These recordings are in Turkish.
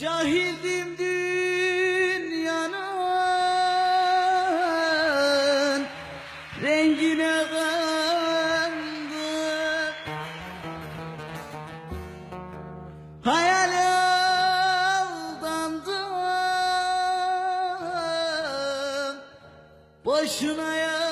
Cahildim dünyanın rengine kandım. Hayale aldandım. Boşuna yandım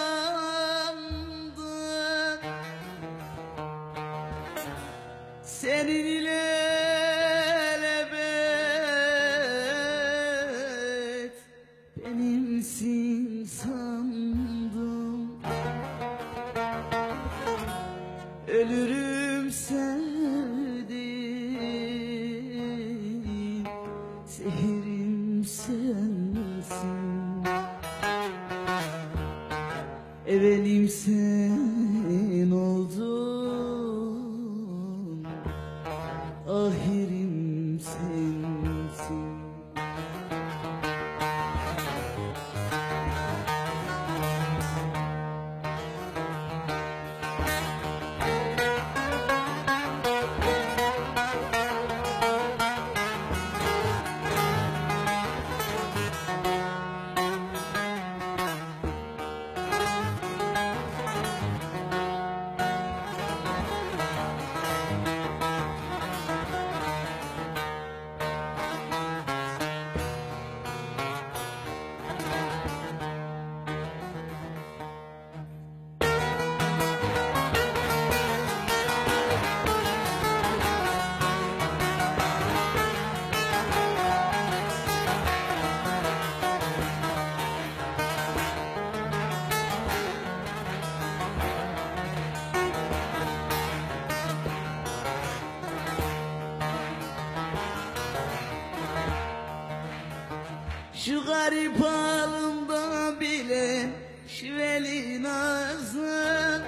Şu garip halımda bile şiveli nazın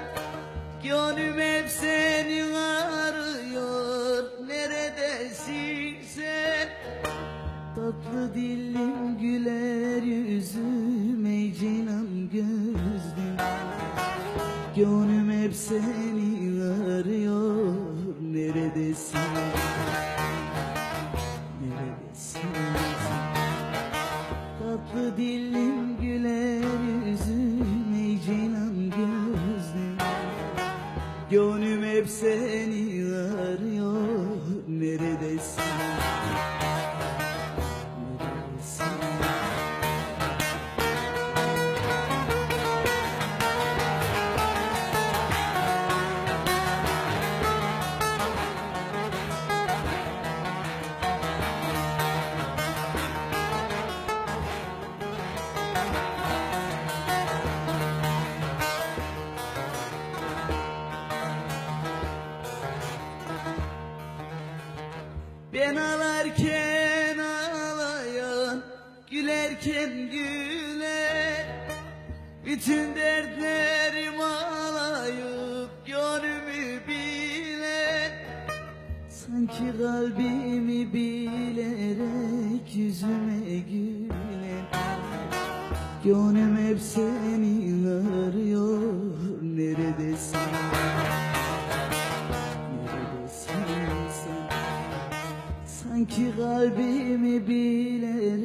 Gönlüm hep seni arıyor Gönlüm hep seni arıyor. Neredesin Ben ağlarken ağlayan Gülerken güler. Bütün dertlerim ağlayıp Gönlümü bilen Sanki kalbimi bilerek Yüzüme gülen Gönlüm hep seni arıyor Neredesin Sanki kalbimi bilerek